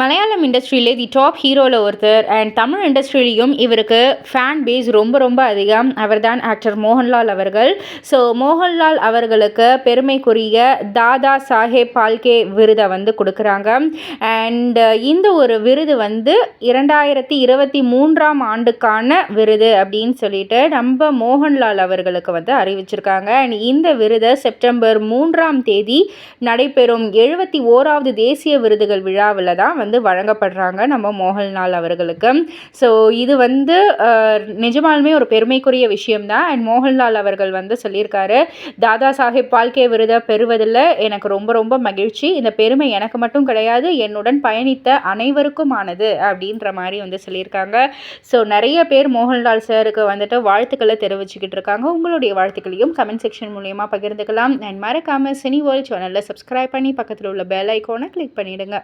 Malayalam இண்டஸ்ட்ரியிலே the top ஹீரோவில் ஒருத்தர் and Tamil இண்டஸ்ட்ரியிலையும் இவருக்கு fan base ரொம்ப ரொம்ப அதிகம். அவர் தான் ஆக்டர் மோகன்லால் அவர்கள். ஸோ மோகன்லால் அவர்களுக்கு பெருமைக்குரிய தாதா சாஹேப் பால்கே விருதை வந்து கொடுக்குறாங்க. அண்ட் uh, இந்த ஒரு விருது வந்து இரண்டாயிரத்தி இருபத்தி மூன்றாம் ஆண்டுக்கான விருது அப்படின்னு சொல்லிட்டு நம்ம மோகன்லால் அவர்களுக்கு வந்து அறிவிச்சிருக்காங்க. அண்ட் இந்த விருதை செப்டம்பர் மூன்றாம் தேதி நடைபெறும் எழுபத்தி ஓராவது தேசிய விருதுகள் விழாவில் தான் வந்து வழங்கப்படுறாங்க நம்ம மோகன்லால் அவர்களுக்கு. ஸோ இது வந்து நிஜமாலுமே ஒரு பெருமைக்குரிய விஷயம்தான். அண்ட் மோகன்லால் அவர்கள் வந்து சொல்லியிருக்காரு தாதா சாஹிப் பால்கே விருதை பெறுவதில் எனக்கு ரொம்ப ரொம்ப மகிழ்ச்சி. இந்த பெருமை எனக்கு மட்டும் கிடையாது. என்னுடன் பயணித்த அனைவருக்குமானது. அப்படின்ற மாதிரி வந்து சொல்லியிருக்காங்க. ஸோ நிறைய பேர் மோகன்லால் சாருக்கு வந்துட்டு வாழ்த்துக்களை தெரிவிச்சுக்கிட்டு இருக்காங்க. உங்களுடைய வாழ்த்துக்களையும் கமெண்ட் செக்ஷன் மூலியமாக பகிர்ந்துக்கலாம். அண்ட் மறக்காமல் சினி வேர்ல்ட் சேனலில் சப்ஸ்கிரைப் பண்ணி பக்கத்தில் உள்ள பெல் ஐக்கோனை கிளிக் பண்ணிவிடுங்க